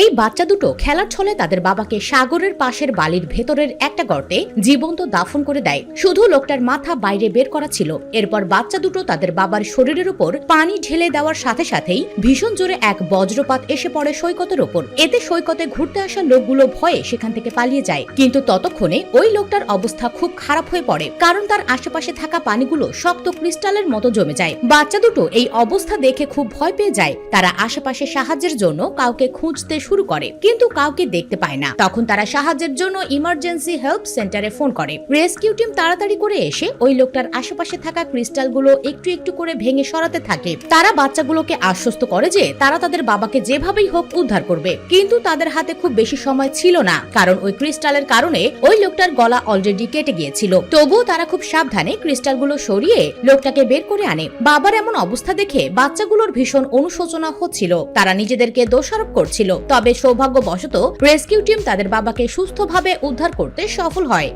এই বাচ্চা দুটো খেলার ছলে তাদের বাবাকে সাগরের পাশের বালির ভেতরের একটা গর্তে জীবন্ত দাফন করে দেয়। শুধু লোকটার মাথা বাইরে বের করা ছিল। এরপর বাচ্চা দুটো তাদের বাবার শরীরের উপর পানি ঢেলে দেওয়ার সাথে সাথেই ভীষণ জোরে এক বজ্রপাত এসে পড়ে সৈকতের ওপর। এতে সৈকতে ঘুরতে আসা লোকগুলো ভয়ে সেখান থেকে পালিয়ে যায়। কিন্তু ততক্ষণে ওই লোকটার অবস্থা খুব খারাপ হয়ে পড়ে। কারণ তার আশেপাশে থাকা পানিগুলো শক্ত ক্রিস্টালের মতো জমে যায়। বাচ্চা দুটো এই অবস্থা দেখে খুব ভয় পেয়ে যায়। তারা আশেপাশে সাহায্যের জন্য কাউকে খুঁজতে শুরু করে, কিন্তু কাউকে দেখতে পায় না। তখন তারা সাহায্যের জন্য ইমার্জেন্সি হেল্প সেন্টারে ফোন করে। রেস্কিউ টিম তাড়াতাড়ি করে এসে ওই লোকটার আশেপাশে থাকা ক্রিস্টালগুলো একটু একটু করে ভেঙে সরাতে থাকে। তারা বাচ্চাগুলোকে আশ্বস্ত করে যে তারা তাদের বাবাকে যেভাবেই হোক উদ্ধার করবে, কিন্তু তাদের হাতে খুব বেশি সময় ছিল না, কারণ ওই ক্রিস্টালের কারণে ওই লোকটার গলা অলরেডি কেটে গিয়েছিল। তবুও তারা খুব সাবধানে ক্রিস্টালগুলো সরিয়ে লোকটাকে বের করে আনে। বাবার এমন অবস্থা দেখে বাচ্চাগুলোর ভীষণ অনুশোচনা হচ্ছিল। তারা নিজেদেরকে দোষারোপ করছিল। তবে সৌভাগ্যবশত রেস্কিউ টিম তাদের বাবাকে সুস্থভাবে উদ্ধার করতে সফল হয়।